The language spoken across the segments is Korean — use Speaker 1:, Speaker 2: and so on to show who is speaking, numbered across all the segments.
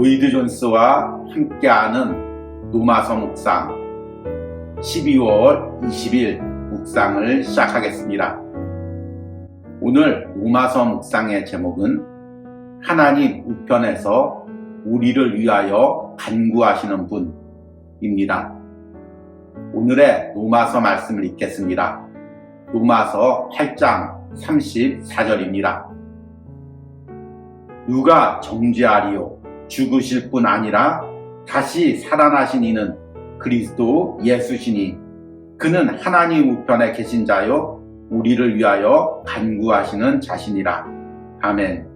Speaker 1: 로이드 존스와 함께하는 노마서 묵상 12월 20일 묵상을 시작하겠습니다. 오늘 노마서 묵상의 제목은 하나님 우편에서 우리를 위하여 간구하시는 분입니다. 오늘의 노마서 말씀을 읽겠습니다. 노마서 8장 34절입니다. 누가 정죄하리요? 죽으실 뿐 아니라 다시 살아나신 이는 그리스도 예수시니 그는 하나님 우편에 계신 자요 우리를 위하여 간구하시는 자신이라. 아멘.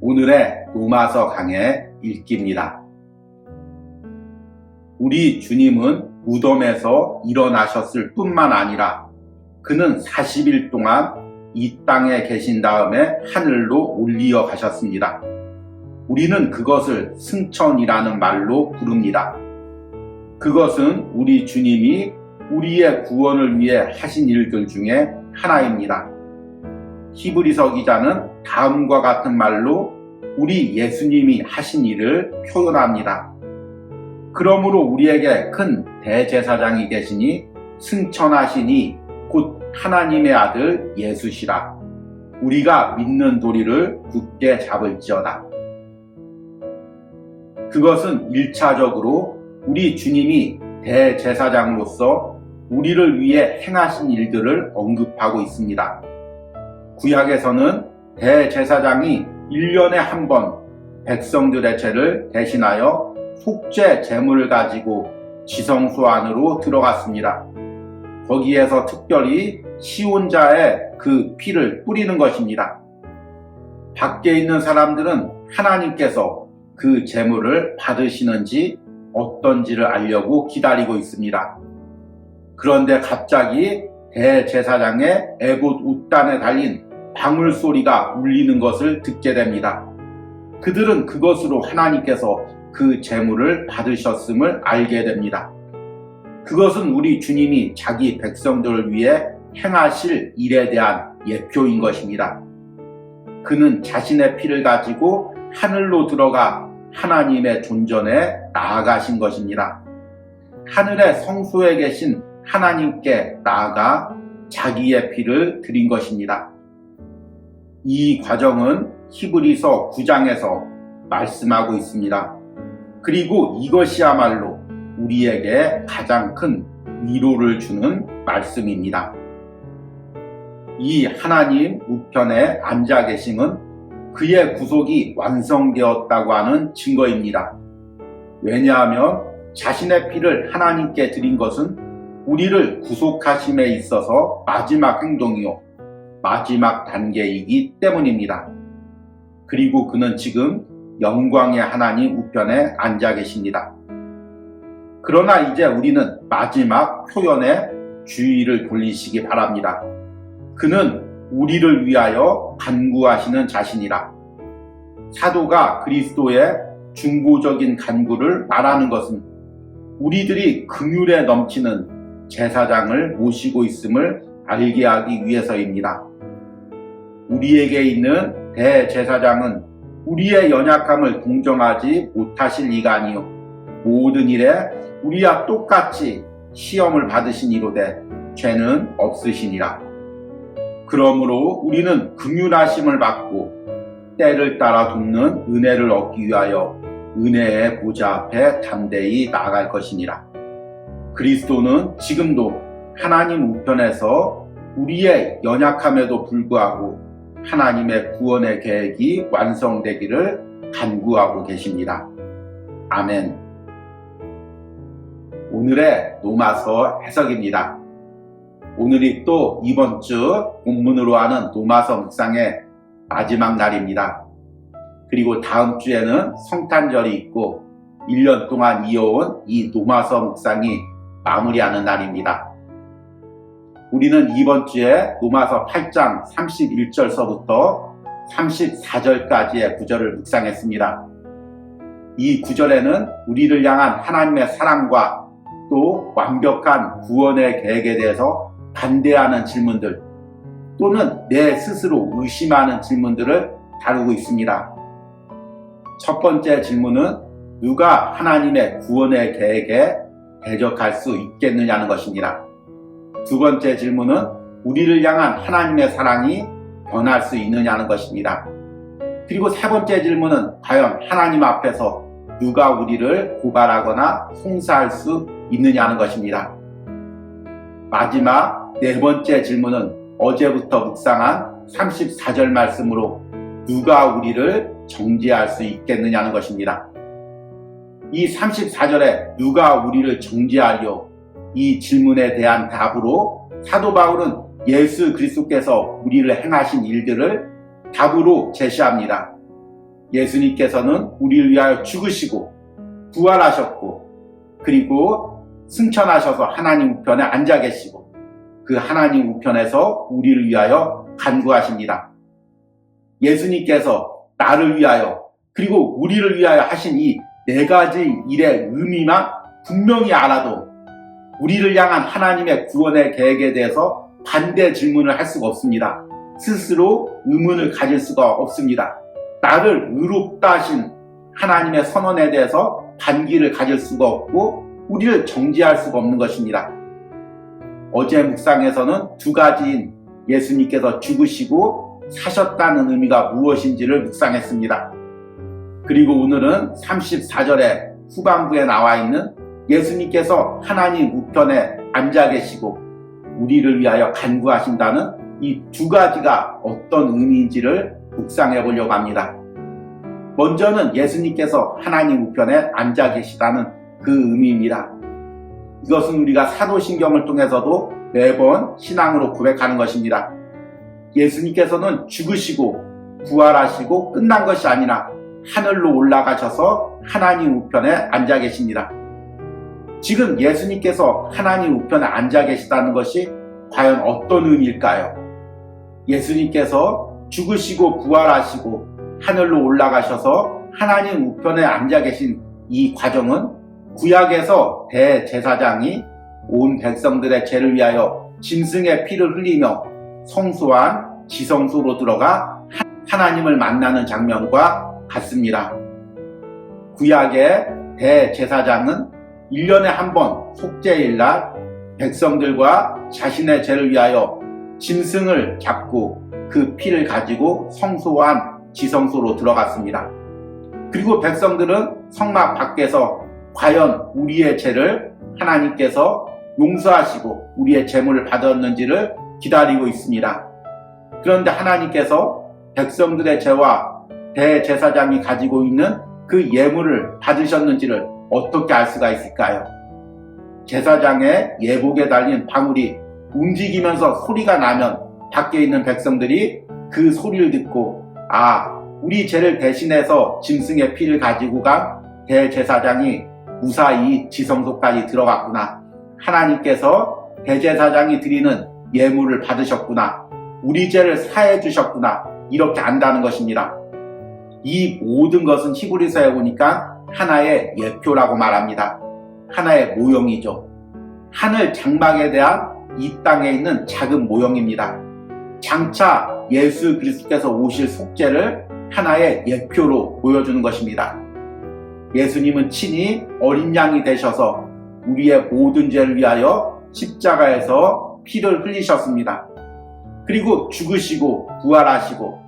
Speaker 1: 오늘의 로마서 강의 읽기입니다. 우리 주님은 무덤에서 일어나셨을 뿐만 아니라 그는 40일 동안 이 땅에 계신 다음에 하늘로 올리어 가셨습니다. 우리는 그것을 승천이라는 말로 부릅니다. 그것은 우리 주님이 우리의 구원을 위해 하신 일들 중에 하나입니다. 히브리서 기자는 다음과 같은 말로 우리 예수님이 하신 일을 표현합니다. 그러므로 우리에게 큰 대제사장이 계시니 승천하시니 곧 하나님의 아들 예수시라. 우리가 믿는 도리를 굳게 잡을지어다. 그것은 1차적으로 우리 주님이 대제사장으로서 우리를 위해 행하신 일들을 언급하고 있습니다. 구약에서는 대제사장이 1년에 한 번 백성들의 죄를 대신하여 속죄 제물을 가지고 지성소 안으로 들어갔습니다. 거기에서 특별히 시온자의 그 피를 뿌리는 것입니다. 밖에 있는 사람들은 하나님께서 그 제물을 받으시는지 어떤지를 알려고 기다리고 있습니다. 그런데 갑자기 대제사장의 에봇 웃단에 달린 방울 소리가 울리는 것을 듣게 됩니다. 그들은 그것으로 하나님께서 그 제물을 받으셨음을 알게 됩니다. 그것은 우리 주님이 자기 백성들을 위해 행하실 일에 대한 예표인 것입니다. 그는 자신의 피를 가지고 하늘로 들어가 하나님의 존전에 나아가신 것입니다. 하늘의 성소에 계신 하나님께 나아가 자기의 피를 드린 것입니다. 이 과정은 히브리서 9장에서 말씀하고 있습니다. 그리고 이것이야말로 우리에게 가장 큰 위로를 주는 말씀입니다. 이 하나님 우편에 앉아 계심은 그의 구속이 완성되었다고 하는 증거입니다. 왜냐하면 자신의 피를 하나님께 드린 것은 우리를 구속하심에 있어서 마지막 행동이요. 마지막 단계이기 때문입니다. 그리고 그는 지금 영광의 하나님 우편에 앉아 계십니다. 그러나 이제 우리는 마지막 표현에 주의를 돌리시기 바랍니다. 그는 우리를 위하여 간구하시는 자신이라. 사도가 그리스도의 중보적인 간구를 말하는 것은 우리들이 긍휼에 넘치는 제사장을 모시고 있음을 알게 하기 위해서입니다. 우리에게 있는 대제사장은 우리의 연약함을 동정하지 못하실 이가 아니요 모든 일에 우리와 똑같이 시험을 받으신 이로되 죄는 없으시니라. 그러므로 우리는 긍휼하심을 받고 때를 따라 돕는 은혜를 얻기 위하여 은혜의 보좌 앞에 담대히 나아갈 것이니라. 그리스도는 지금도 하나님 우편에서 우리의 연약함에도 불구하고 하나님의 구원의 계획이 완성되기를 간구하고 계십니다. 아멘. 오늘의 노마서 해석입니다. 오늘이 또 이번 주 본문으로 하는 노마서 묵상의 마지막 날입니다. 그리고 다음 주에는 성탄절이 있고 1년 동안 이어온 이 노마서 묵상이 마무리하는 날입니다. 우리는 이번 주에 노마서 8장 31절서부터 34절까지의 구절을 묵상했습니다. 이 구절에는 우리를 향한 하나님의 사랑과 또 완벽한 구원의 계획에 대해서 반대하는 질문들 또는 내 스스로 의심하는 질문들을 다루고 있습니다. 첫 번째 질문은 누가 하나님의 구원의 계획에 대적할 수 있겠느냐는 것입니다. 두 번째 질문은 우리를 향한 하나님의 사랑이 변할 수 있느냐는 것입니다. 그리고 세 번째 질문은 과연 하나님 앞에서 누가 우리를 고발하거나 송사할 수 있느냐는 것입니다. 마지막 네 번째 질문은 어제부터 묵상한 34절 말씀으로 누가 우리를 정죄할 수 있겠느냐는 것입니다. 이 34절에 누가 우리를 정죄하려 이 질문에 대한 답으로 사도 바울은 예수 그리스도께서 우리를 행하신 일들을 답으로 제시합니다. 예수님께서는 우리를 위하여 죽으시고 부활하셨고 그리고 승천하셔서 하나님 우편에 앉아 계시고 그 하나님 우편에서 우리를 위하여 간구하십니다. 예수님께서 나를 위하여 그리고 우리를 위하여 하신 이 네 가지 일의 의미만 분명히 알아도 우리를 향한 하나님의 구원의 계획에 대해서 반대 질문을 할 수가 없습니다. 스스로 의문을 가질 수가 없습니다. 나를 의롭다 하신 하나님의 선언에 대해서 반기를 가질 수가 없고 우리를 정지할 수가 없는 것입니다. 어제 묵상에서는 두 가지인 예수님께서 죽으시고 사셨다는 의미가 무엇인지를 묵상했습니다. 그리고 오늘은 34절에 후반부에 나와 있는 예수님께서 하나님 우편에 앉아 계시고 우리를 위하여 간구하신다는 이 두 가지가 어떤 의미인지를 묵상해 보려고 합니다. 먼저는 예수님께서 하나님 우편에 앉아 계시다는 그 의미입니다. 이것은 우리가 사도신경을 통해서도 매번 신앙으로 고백하는 것입니다. 예수님께서는 죽으시고 부활하시고 끝난 것이 아니라 하늘로 올라가셔서 하나님 우편에 앉아 계십니다. 지금 예수님께서 하나님 우편에 앉아 계시다는 것이 과연 어떤 의미일까요? 예수님께서 죽으시고 부활하시고 하늘로 올라가셔서 하나님 우편에 앉아 계신 이 과정은 구약에서 대제사장이 온 백성들의 죄를 위하여 짐승의 피를 흘리며 성소한 지성소로 들어가 하나님을 만나는 장면과 같습니다. 구약의 대제사장은 1년에 한 번 속죄일날 백성들과 자신의 죄를 위하여 짐승을 잡고 그 피를 가지고 성소한 지성소로 들어갔습니다. 그리고 백성들은 성막 밖에서 과연 우리의 죄를 하나님께서 용서하시고 우리의 재물을 받았는지를 기다리고 있습니다. 그런데 하나님께서 백성들의 죄와 대제사장이 가지고 있는 그 예물을 받으셨는지를 어떻게 알 수가 있을까요? 제사장의 예복에 달린 방울이 움직이면서 소리가 나면 밖에 있는 백성들이 그 소리를 듣고 아 우리 죄를 대신해서 짐승의 피를 가지고 간 대제사장이 무사히 지성소까지 들어갔구나. 하나님께서 대제사장이 드리는 예물을 받으셨구나. 우리 죄를 사해 주셨구나. 이렇게 안다는 것입니다. 이 모든 것은 히브리서에 보니까 하나의 예표라고 말합니다. 하나의 모형이죠. 하늘 장막에 대한 이 땅에 있는 작은 모형입니다. 장차 예수 그리스도께서 오실 속죄를 하나의 예표로 보여주는 것입니다. 예수님은 친히 어린 양이 되셔서 우리의 모든 죄를 위하여 십자가에서 피를 흘리셨습니다. 그리고 죽으시고 부활하시고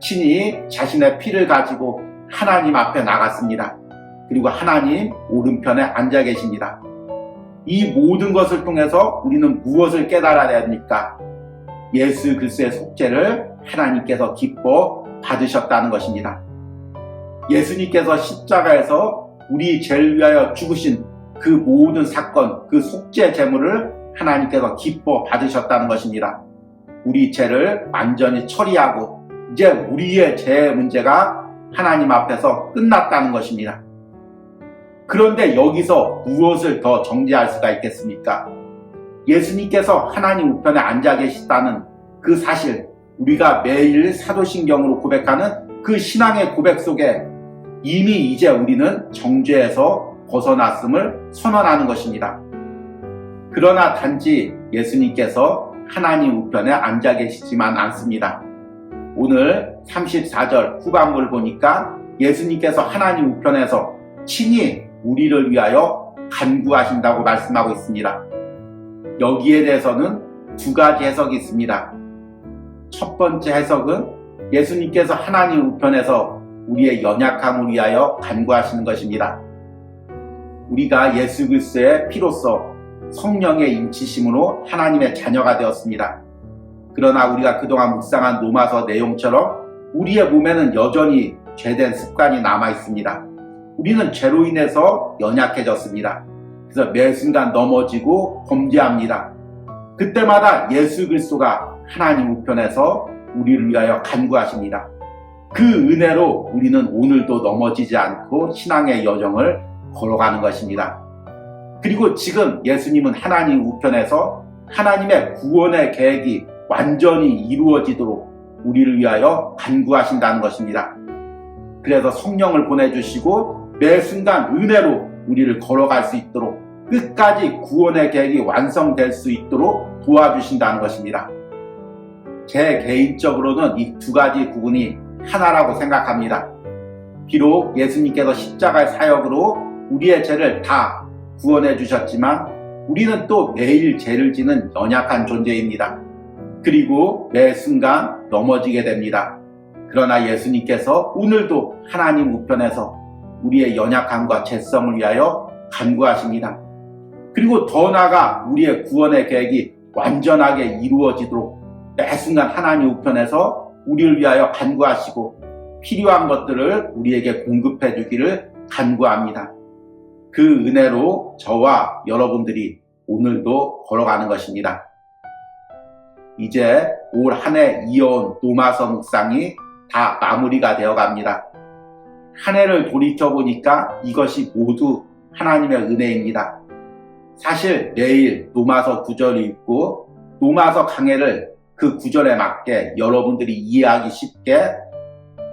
Speaker 1: 친히 자신의 피를 가지고 하나님 앞에 나갔습니다. 그리고 하나님 오른편에 앉아 계십니다. 이 모든 것을 통해서 우리는 무엇을 깨달아야 됩니까? 예수 그리스도의 속죄를 하나님께서 기뻐 받으셨다는 것입니다. 예수님께서 십자가에서 우리 죄를 위하여 죽으신 그 모든 사건, 그 속죄 제물을 하나님께서 기뻐 받으셨다는 것입니다. 우리 죄를 완전히 처리하고 이제 우리의 죄 문제가 하나님 앞에서 끝났다는 것입니다. 그런데 여기서 무엇을 더 정지할 수가 있겠습니까? 예수님께서 하나님 우편에 앉아 계시다는 그 사실, 우리가 매일 사도신경으로 고백하는 그 신앙의 고백 속에 이미 이제 우리는 정죄에서 벗어났음을 선언하는 것입니다. 그러나 단지 예수님께서 하나님 우편에 앉아 계시지만 않습니다. 오늘 34절 후반부를 보니까 예수님께서 하나님 우편에서 친히 우리를 위하여 간구하신다고 말씀하고 있습니다. 여기에 대해서는 두 가지 해석이 있습니다. 첫 번째 해석은 예수님께서 하나님 우편에서 우리의 연약함을 위하여 간구하시는 것입니다. 우리가 예수 그리스도의 피로써 성령의 인치심으로 하나님의 자녀가 되었습니다. 그러나 우리가 그동안 묵상한 로마서 내용처럼 우리의 몸에는 여전히 죄된 습관이 남아 있습니다. 우리는 죄로 인해서 연약해졌습니다. 그래서 매 순간 넘어지고 범죄합니다. 그때마다 예수 그리스도가 하나님 우편에서 우리를 위하여 간구하십니다. 그 은혜로 우리는 오늘도 넘어지지 않고 신앙의 여정을 걸어가는 것입니다. 그리고 지금 예수님은 하나님 우편에서 하나님의 구원의 계획이 완전히 이루어지도록 우리를 위하여 간구하신다는 것입니다. 그래서 성령을 보내주시고 매 순간 은혜로 우리를 걸어갈 수 있도록 끝까지 구원의 계획이 완성될 수 있도록 도와주신다는 것입니다. 제 개인적으로는 이 두 가지 부분이 하나라고 생각합니다. 비록 예수님께서 십자가의 사역으로 우리의 죄를 다 구원해 주셨지만 우리는 또 매일 죄를 지는 연약한 존재입니다. 그리고 매 순간 넘어지게 됩니다. 그러나 예수님께서 오늘도 하나님 우편에서 우리의 연약함과 죄성을 위하여 간구하십니다. 그리고 더 나아가 우리의 구원의 계획이 완전하게 이루어지도록 매 순간 하나님 우편에서 우리를 위하여 간구하시고 필요한 것들을 우리에게 공급해 주기를 간구합니다. 그 은혜로 저와 여러분들이 오늘도 걸어가는 것입니다. 이제 올 한 해 이어온 노마서 묵상이 다 마무리가 되어 갑니다. 한 해를 돌이켜보니까 이것이 모두 하나님의 은혜입니다. 사실 내일 노마서 구절을 읽고 노마서 강해를 그 구절에 맞게 여러분들이 이해하기 쉽게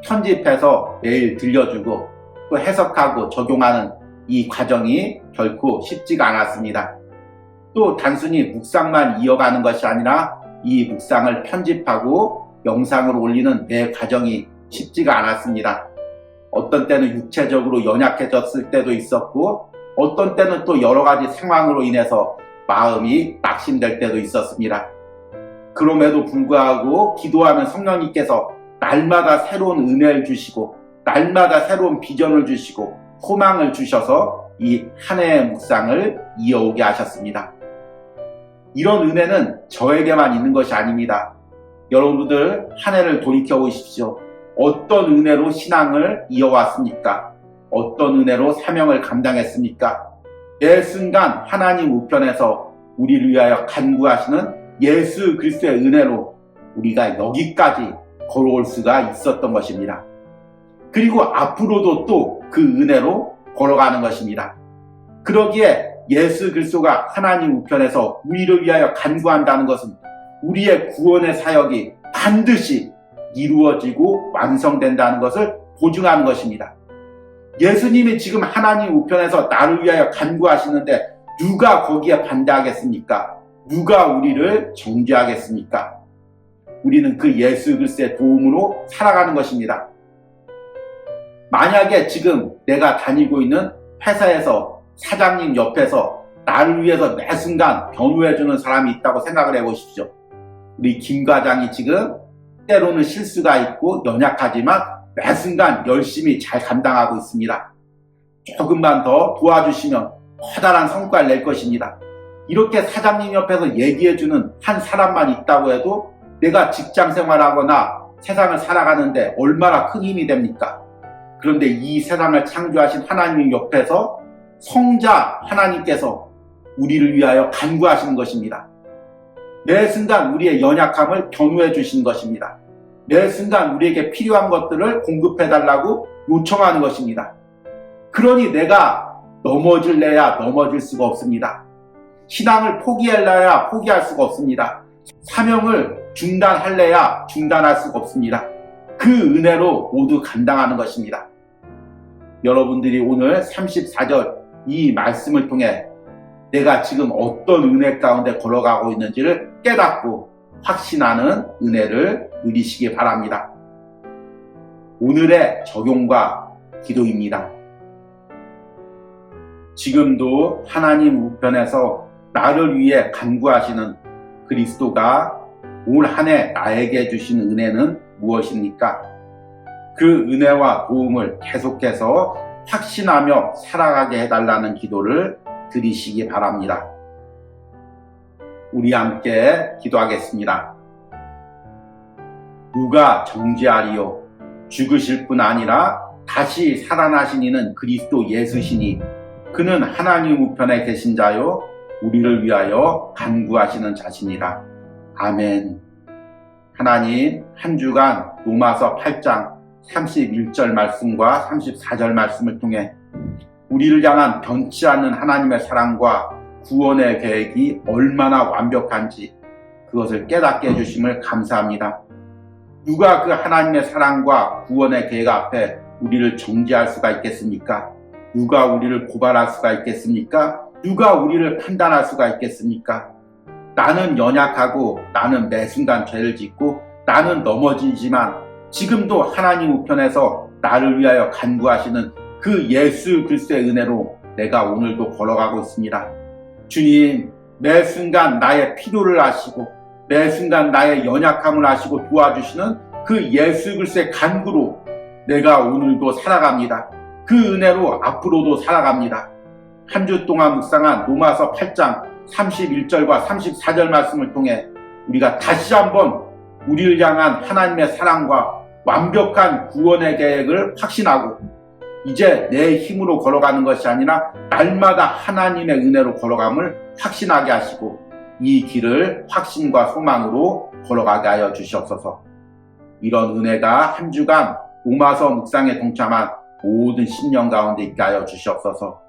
Speaker 1: 편집해서 매일 들려주고 또 해석하고 적용하는 이 과정이 결코 쉽지가 않았습니다. 또 단순히 묵상만 이어가는 것이 아니라 이 묵상을 편집하고 영상으로 올리는 내 과정이 쉽지가 않았습니다. 어떤 때는 육체적으로 연약해졌을 때도 있었고 어떤 때는 또 여러 가지 상황으로 인해서 마음이 낙심될 때도 있었습니다. 그럼에도 불구하고 기도하면 성령님께서 날마다 새로운 은혜를 주시고 날마다 새로운 비전을 주시고 소망을 주셔서 이 한 해의 묵상을 이어오게 하셨습니다. 이런 은혜는 저에게만 있는 것이 아닙니다. 여러분들 한 해를 돌이켜 보십시오. 어떤 은혜로 신앙을 이어왔습니까? 어떤 은혜로 사명을 감당했습니까? 매 순간 하나님 우편에서 우리를 위하여 간구하시는 예수 그리스도의 은혜로 우리가 여기까지 걸어올 수가 있었던 것입니다. 그리고 앞으로도 또 그 은혜로 걸어가는 것입니다. 그러기에 예수 그리스도가 하나님 우편에서 우리를 위하여 간구한다는 것은 우리의 구원의 사역이 반드시 이루어지고 완성된다는 것을 보증하는 것입니다. 예수님이 지금 하나님 우편에서 나를 위하여 간구하시는데 누가 거기에 반대하겠습니까? 누가 우리를 정죄하겠습니까? 우리는 그 예수 그리스도의 도움으로 살아가는 것입니다. 만약에 지금 내가 다니고 있는 회사에서 사장님 옆에서 나를 위해서 매 순간 변호해주는 사람이 있다고 생각을 해보십시오. 우리 김 과장이 지금 때로는 실수가 있고 연약하지만 매 순간 열심히 잘 감당하고 있습니다. 조금만 더 도와주시면 커다란 성과를 낼 것입니다. 이렇게 사장님 옆에서 얘기해주는 한 사람만 있다고 해도 내가 직장 생활하거나 세상을 살아가는데 얼마나 큰 힘이 됩니까? 그런데 이 세상을 창조하신 하나님 옆에서 성자 하나님께서 우리를 위하여 간구하시는 것입니다. 매 순간 우리의 연약함을 변호해 주신 것입니다. 매 순간 우리에게 필요한 것들을 공급해 달라고 요청하는 것입니다. 그러니 내가 넘어질래야 넘어질 수가 없습니다. 신앙을 포기할래야 포기할 수가 없습니다. 사명을 중단할래야 중단할 수가 없습니다. 그 은혜로 모두 감당하는 것입니다. 여러분들이 오늘 34절 이 말씀을 통해 내가 지금 어떤 은혜 가운데 걸어가고 있는지를 깨닫고 확신하는 은혜를 누리시기 바랍니다. 오늘의 적용과 기도입니다. 지금도 하나님 우편에서 나를 위해 간구하시는 그리스도가 올 한 해 나에게 주신 은혜는 무엇입니까? 그 은혜와 도움을 계속해서 확신하며 살아가게 해달라는 기도를 드리시기 바랍니다. 우리 함께 기도하겠습니다. 누가 정죄하리요? 죽으실 뿐 아니라 다시 살아나신 이는 그리스도 예수시니 그는 하나님 우편에 계신 자요 우리를 위하여 간구하시는 자신이라. 아멘. 하나님 한 주간 로마서 8장 31절 말씀과 34절 말씀을 통해 우리를 향한 변치 않는 하나님의 사랑과 구원의 계획이 얼마나 완벽한지 그것을 깨닫게 해주심을 감사합니다. 누가 그 하나님의 사랑과 구원의 계획 앞에 우리를 정죄할 수가 있겠습니까? 누가 우리를 고발할 수가 있겠습니까? 누가 우리를 판단할 수가 있겠습니까? 나는 연약하고 나는 매 순간 죄를 짓고 나는 넘어지지만 지금도 하나님 우편에서 나를 위하여 간구하시는 그 예수 그리스도의 은혜로 내가 오늘도 걸어가고 있습니다. 주님, 매 순간 나의 필요를 아시고 매 순간 나의 연약함을 아시고 도와주시는 그 예수 그리스도의 간구로 내가 오늘도 살아갑니다. 그 은혜로 앞으로도 살아갑니다. 한 주 동안 묵상한 로마서 8장 31절과 34절 말씀을 통해 우리가 다시 한번 우리를 향한 하나님의 사랑과 완벽한 구원의 계획을 확신하고 이제 내 힘으로 걸어가는 것이 아니라 날마다 하나님의 은혜로 걸어감을 확신하게 하시고 이 길을 확신과 소망으로 걸어가게 하여 주시옵소서. 이런 은혜가 한 주간 로마서 묵상에 동참한 모든 신령 가운데 있게 하여 주시옵소서.